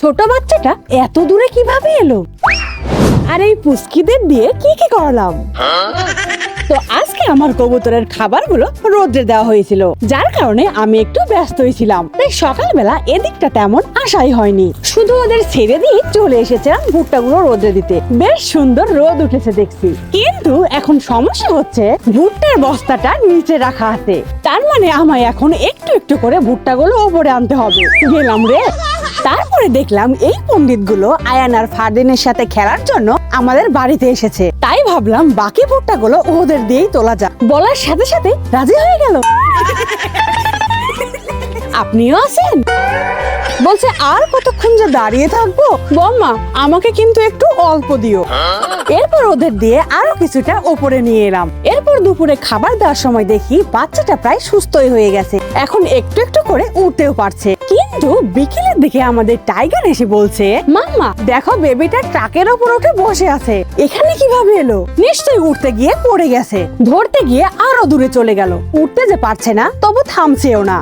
ছোট বাচ্চাটা এত দূরে কীভাবে এলো? আর এই পুস্কিদের দিয়ে কি কি করলাম? তো আজকে আমার কবুতরের খাবারগুলো রোদ্রে দেওয়া হয়েছিল। যার কারণে আমি একটু ব্যস্ত হয়েছিলাম তাই সকালবেলা এদিকটা তেমন আশাই হয়নি। শুধু ওদের ছেড়ে দিয়ে চলে এসেছিলাম ভুট্টাগুলো রোদ্রে দিতে। বেশ সুন্দর রোদ উঠেছে দেখছি। কিন্তু এখন সমস্যা হচ্ছে ভুট্টার বস্তাটা নিচে রাখা আছে। তার মানে আমায় এখন একটু একটু করে ভুট্টাগুলো ওপরে আনতে হবে। গেলাম রে। তারপরে দেখলাম এই পণ্ডিতগুলো আয়ান আর ফারদিনের সাথে খেলার জন্য আমাদের বাড়িতে এসেছে। তাই ভাবলাম বাকি ভুট্টাগুলো ওদের দিয়েই তোলা যাক। বলার সাথে সাথে রাজি হয়ে গেল। আপনিও আছেন? বলছে, আর কতক্ষণ যে দাঁড়িয়ে থাকব? বম্মা আমাকে কিন্তু একটু অল্প দিও। এরপর ওদের দিয়ে আরও কিছুটা ওপরে নিয়ে এলাম। এরপর দুপুরে খাবার দেওয়ার সময় দেখি বাচ্চাটা প্রায় সুস্থই হয়ে গেছে। এখন একটু একটু করে উঠতেও পারছে। কিন্তু বিকেলের দিকে আমাদের টাইগার এসে বলছে, মাম্মা, দেখো বেবিটা ট্রাকের ওপর উঠে বসে আছে। এখানে কীভাবে এলো? নিশ্চয়ই উঠতে গিয়ে পড়ে গেছে। ধরতে গিয়ে আরও দূরে চলে গেল। উঠতে যে পারছে না, তবু থামছেও না।